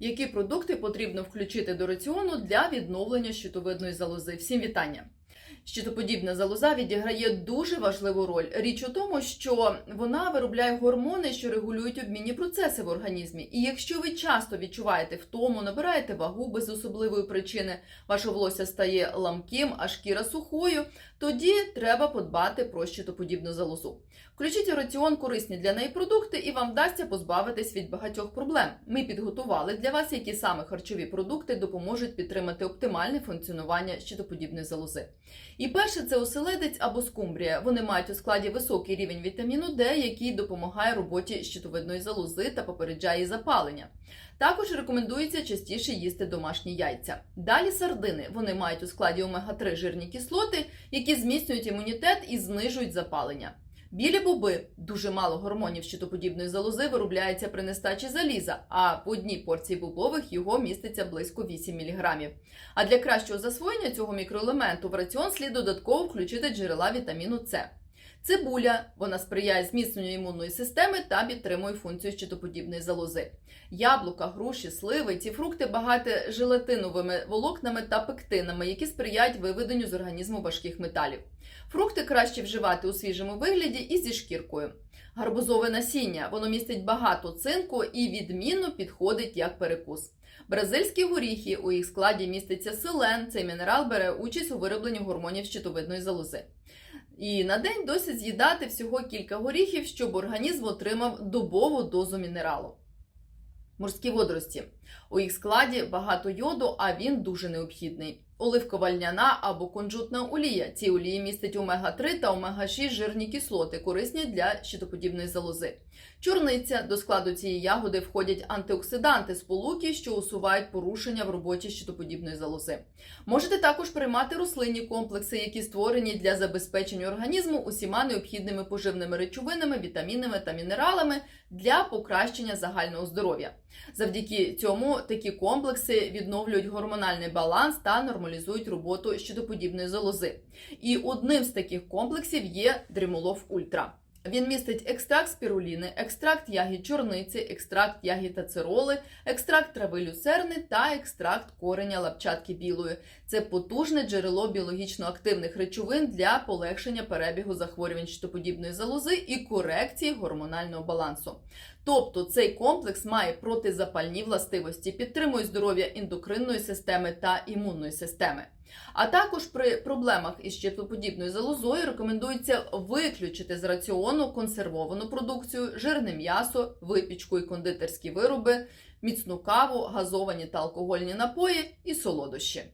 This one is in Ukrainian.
Які продукти потрібно включити до раціону для відновлення щитовидної залози? Всім вітання! Щитоподібна залоза відіграє дуже важливу роль. Річ у тому, що вона виробляє гормони, що регулюють обмінні процеси в організмі. І якщо ви часто відчуваєте втому, набираєте вагу без особливої причини, ваше волосся стає ламким, а шкіра сухою, тоді треба подбати про щитоподібну залозу. Включіть у раціон корисні для неї продукти, і вам вдасться позбавитись від багатьох проблем. Ми підготували для вас, які саме харчові продукти допоможуть підтримати оптимальне функціонування щитоподібної залози. І перше це оселедець або скумбрія. Вони мають у складі високий рівень вітаміну Д, який допомагає роботі щитовидної залози та попереджає запалення. Також рекомендується частіше їсти домашні яйця. Далі сардини. Вони мають у складі омега-3 жирні кислоти, які зміцнюють імунітет і знижують запалення. Білі боби дуже мало гормонів щитоподібної залози виробляється при нестачі заліза, а в одній порції бобових його міститься близько 8 мг. А для кращого засвоєння цього мікроелементу в раціон слід додатково включити джерела вітаміну С. Цибуля вона сприяє зміцненню імунної системи та підтримує функцію щитоподібної залози. Яблука, груші, сливи ці фрукти багаті желатиновими волокнами та пектинами, які сприяють виведенню з організму важких металів. Фрукти краще вживати у свіжому вигляді і зі шкіркою. Гарбузове насіння воно містить багато цинку і відмінно підходить як перекус. Бразильські горіхи у їх складі міститься селен. Цей мінерал бере участь у виробленні гормонів щитовидної залози. І на день досить з'їдати всього кілька горіхів, щоб організм отримав добову дозу мінералу. Морські водорості. У їх складі багато йоду, а він дуже необхідний. Оливкова льняна або кунжутна олія. Ці олії містять омега-3 та омега-6 жирні кислоти, корисні для щитоподібної залози. Чорниця до складу цієї ягоди входять антиоксиданти сполуки, що усувають порушення в роботі щитоподібної залози. Можете також приймати рослинні комплекси, які створені для забезпечення організму усіма необхідними поживними речовинами, вітамінами та мінералами для покращення загального здоров'я. Завдяки цьому такі комплекси відновлюють гормональний баланс та нормалізують роботу щитоподібної залози. І одним з таких комплексів є Дрімолов Ультра. Він містить екстракт спіруліни, екстракт ягід чорниці, екстракт ягід ацероли, екстракт трави люцерни та екстракт кореня лапчатки білої. Це потужне джерело біологічно активних речовин для полегшення перебігу захворювань щитоподібної залози і корекції гормонального балансу. Тобто цей комплекс має протизапальні властивості, підтримує здоров'я ендокринної системи та імунної системи. А також при проблемах із щитоподібною залозою рекомендується виключити з раціону консервовану продукцію, жирне м'ясо, випічку і кондитерські вироби, міцну каву, газовані та алкогольні напої і солодощі.